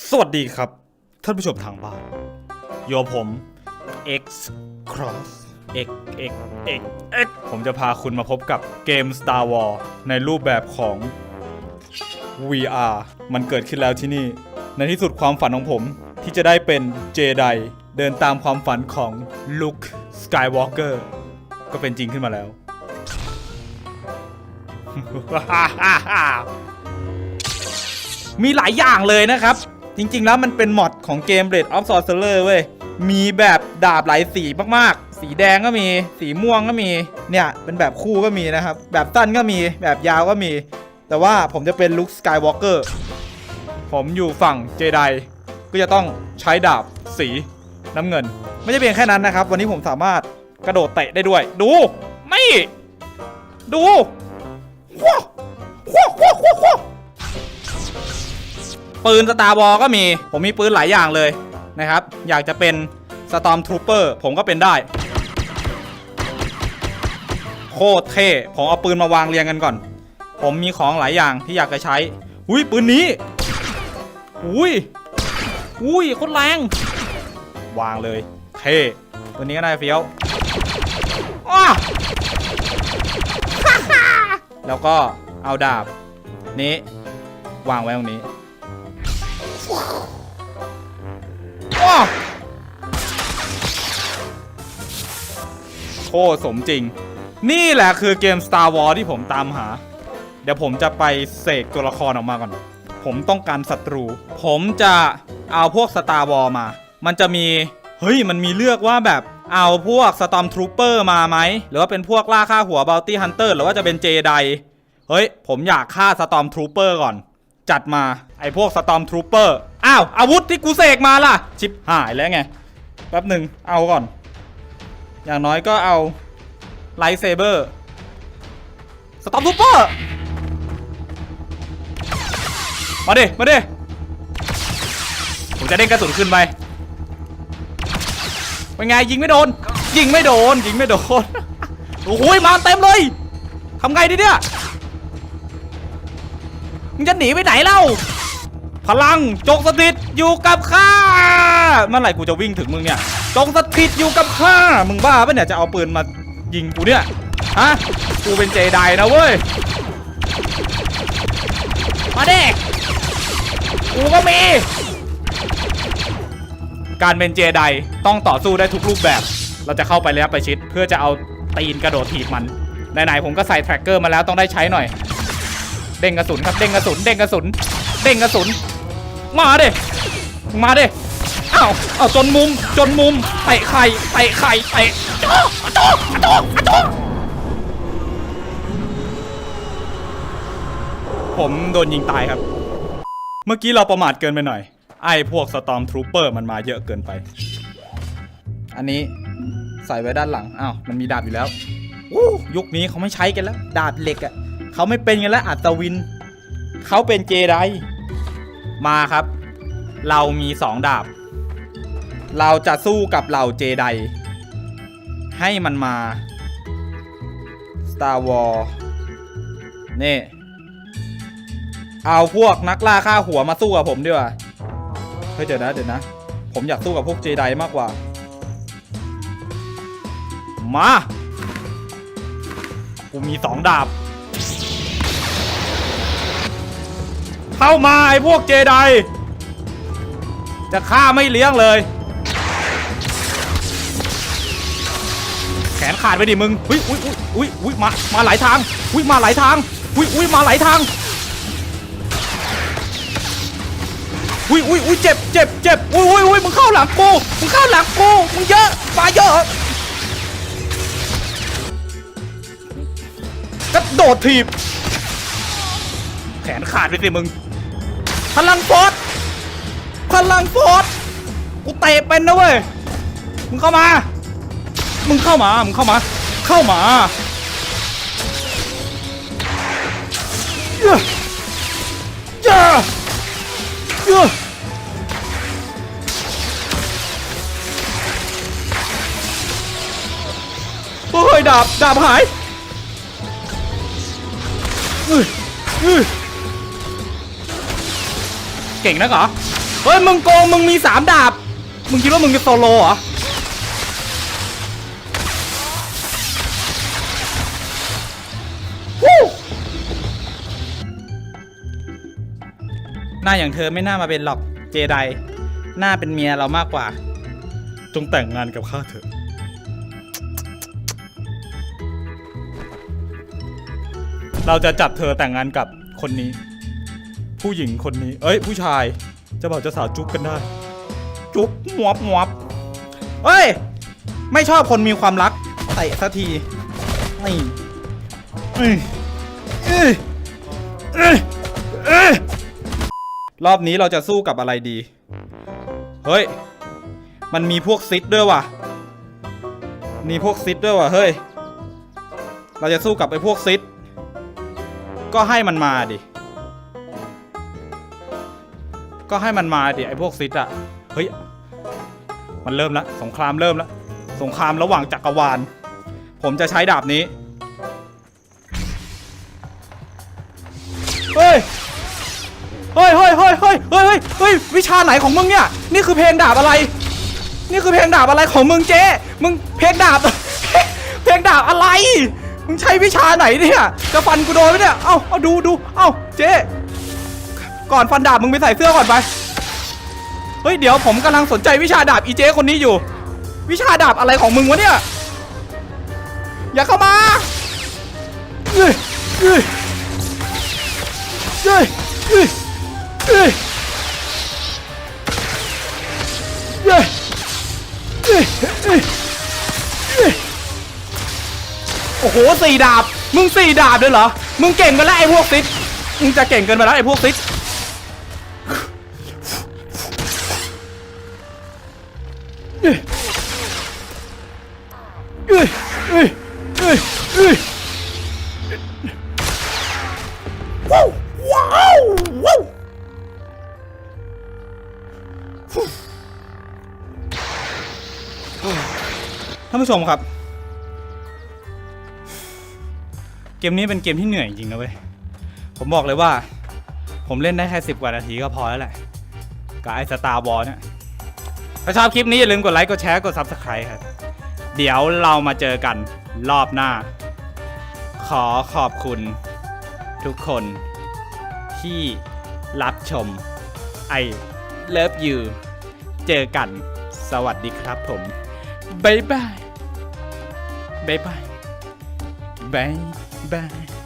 สวัสดีครับ ท่านผู้ชมทางบ้านโยผม X Cross X X X X ผมจะพาคุณมาพบกับเกม Star Wars ในรูปแบบของ VR มันเกิดขึ้นแล้วที่นี่ ในที่สุดความฝันของผมที่จะได้เป็นเจไดเดินตามความฝันของ Luke Skywalker ก็เป็นจริงขึ้นมาแล้ว มีหลายอย่างเลยนะครับ จริง ๆ แล้วมันเป็นมอดของเกม Blade of Sorcerer เว้ย มีแบบดาบหลายสีมากๆ สีแดงก็มี สีม่วงก็มี เนี่ย เป็นแบบคู่ก็มีนะครับ แบบสั้นก็มี แบบยาวก็มี แต่ว่าผมจะเป็นลุคสกายวอล์กเกอร์ ผมอยู่ฝั่งเจไดก็จะต้องใช้ดาบสีน้ำเงิน ไม่ใช่เพียงแค่นั้นนะครับ วันนี้ผมสามารถกระโดดเตะได้ด้วย ดู ไม่ ดูว้าวว้าวว้าวว้าวว้าว ปืนสตาร์วอลก็มี ผมมีปืนหลายอย่างเลยนะครับ อยากจะเป็นสตอมทรูเปอร์ผมก็เป็นได้ โคตรเท่ ผมเอาปืนมาวางเรียงกันก่อน ผมมีของหลายอย่างที่อยากจะใช้ อุ้ยปืนนี้ อุ้ย อุ้ยโคตรแรง วางเลย เท่ตัวนี้ก็ได้เฟี้ยวแล้วก็เอาดาบนี้ วางไว้ตรงนี้ ว้าโคตรสมจริง นี่แหละคือเกม Star Wars ที่ผมตามหา เดี๋ยวผมจะไปเสกตัวละครออกมาก่อน ผมต้องการศัตรู ผมจะเอาพวก Star Wars มา มันจะมี เฮ้ย มันมีเลือกว่าแบบเอาพวก Storm Trooper มาไหม หรือว่าเป็นพวกล่าฆ่าหัว Bounty Hunter หรือว่าจะเป็นเจไดเฮ้ย ผมอยากฆ่า Storm Trooper ก่อน จัดมาไอ้พวก Storm Trooper าวอาวุธที่กูเสกมาล่ะ ชิปหายแล้วไง แป๊บหนึ่งเอาก่อน อย่างน้อยก็เอาไลท์เซเบอร์สตอมทูเปอร์มาดิมาดิผมจะเด้งกระสุนขึ้นไปเป็นไงยิงไม่โดน ยิงไม่โดน ยิงไม่โดน โอ้โหมาเต็มเลยทำไงดีเนี่ยมึงจะหนีไปไหนเล่า พลังจงสถิตอยู่กับข้าเมื่อไหร่กูจะวิ่งถึงมึงเนี่ยจงสถิตอยู่กับข้ามึงบ้าปะเนี่ยจะเอาปืนมายิงกูเนี่ยฮะกูเป็นเจไดนะเว้ยมาเด็กกูก็มีการเป็นเจไดต้องต่อสู้ได้ทุกรูปแบบ เราจะเข้าไปแล้วไปชิดเพื่อจะเอาตีนกระโดดถีบมันไหนๆผมก็ใส่แทร็กเกอร์มาแล้วต้องได้ใช้หน่อย เด้งกระสุนครับเด้งกระสุนเด้งกระสุนเด้งกระสุน มาเดิมาเดิอ้าวอ้าวจนมุมจนมุมเตะไข่เตะไข่เตะโจ๊ะโจ๊ะโจ๊ะโจ๊ะผมโดนยิงตายครับ เมื่อกี้เราประมาทเกินไปหน่อย ไอ้พวกสตอมทรูเปอร์มันมาเยอะเกินไป อันนี้ใส่ไว้ด้านหลัง อ้าว มันมีดาบอยู่แล้วยุคนี้เขาไม่ใช้กันแล้ว ดาบเหล็กอะ่ะ เขาไม่เป็นกันแล้วอัศวิน เขาเป็นเจได มาครับ เรามีสองดาบ เราจะสู้กับเหล่าเจได ให้มันมา Star War นี่ เอาพวกนักล่าฆ่าหัวมาสู้กับผมดีกว่า เฮ้ยเดี๋ยวนะเดี๋ยวนะ ผมอยากสู้กับพวกเจไดมากกว่า มา กูมีสองดาบ เข้ามาไอ้พวกเจไดจะฆ่าไม่เลี้ยงเลย แขนขาดไปดิมึงอุ้ยอุ้ยอุ้ยอุ้ยอุ้ยมามาหลายทางอุ้ยมาหลายทางอุ้ยอุ้ยมาหลายทางอุ้ยอุ้ยอุ้ยเจ็บเจ็บเจ็บอุ้ยอุ้ยอุ้ยมึงเข้าหลังกูมึงเข้าหลังกูมึงเยอะมาเยอะกระโดดถีบ แขนขาดไปสิมึง พลังฟร์สพลังฟร์สกูเตะเป็นนะเว้ย มึงเข้ามา มึงเข้ามา มึงเข้ามา เข้ามาเยอะเยอะเยอะโอ้ยดาบ ดาบหายเอ้ยเอ้ย เก่งนักเหรอ เฮ้ย มึงโกง มึงมีสามดาบ มึงคิดว่ามึงจะโซโลเหรอวู้หน้าอย่างเธอไม่น่ามาเป็นหรอกเจได หน้าเป็นเมียเรามากกว่า จงแต่งงานกับข้าเถอะเราจะจับเธอแต่งงานกับคนนี้ ผู้หญิงคนนี้ เอ้ย ผู้ชายจะบอกจะสาวจุ๊บกันได้ จุ๊บหมวบหมวบเอ้ย ไม่ชอบคนมีความรักเตะสักทีนี่เอ้ยเอ้ยเอ้ยเอ้ยรอบนี้เราจะสู้กับอะไรดี เฮ้ย มันมีพวกซิดด้วยว่ะ มีพวกซิดด้วยว่ะ เฮ้ย เราจะสู้กับไอ้พวกซิด ก็ให้มันมาดิ ก็ให้มันมาดิไอ้พวกซิดอะเฮ้ย มันเริ่มแล้วสงครามเริ่มแล้วสงครามระหว่างจักรวาล ผมจะใช้ดาบนี้เฮ้ยเฮ้ย เฮ้ยเฮ้ยเฮ้ยเฮ้ยเฮ้ยเฮ้ยวิชาไหนของมึงเนี่ย นี่คือเพลงดาบอะไร นี่คือเพลงดาบอะไรของมึงเจ๊มึงเพลงดาบ เพลงดาบอะไร มึงใช้วิชาไหนเนี่ย จะฟันกูโดนไหมเนี่ย เอ้าเอาดูดู เอ้าเจ๊ ก่อนฟันดาบมึงไปใส่เสื้อก่อนไป เฮ้ยเดี๋ยวผมกำลังสนใจวิชาดาบอีเจคนนี้อยู่ วิชาดาบอะไรของมึงวะเนี่ย อย่าเข้ามาเอ้ยเอ้ยเอ้ยเอ้ยเอ้ยเอ้ยเอ้ยเอ้ยเอ้ยโอ้โหสี่ดาบ มึงสี่ดาบเลยเหรอ มึงเก่งกันแล้วไอ้พวกซิดมึงจะเก่งเกินไปแล้วไอ้พวกซิด ว้าวว้าวว้าวท่านผู้ชมครับ เกมนี้เป็นเกมที่เหนื่อยจริงนะเว้ย ผมบอกเลยว่า ผมเล่นได้แค่สิบกว่านาทีก็พอแล้วแหละ กับไอ้สตาร์วอลเนี่ย ถ้าชอบคลิปนี้อย่าลืมกดไลค์ กดแชร์ กด Subscribe ครับ เดี๋ยวเรามาเจอกัน รอบหน้า ขอขอบคุณ ทุกคนที่รับชม ไอเลิฟยูเจอกัน สวัสดีครับผม บ๊ายบาย บ๊ายบาย บ๊ายบาย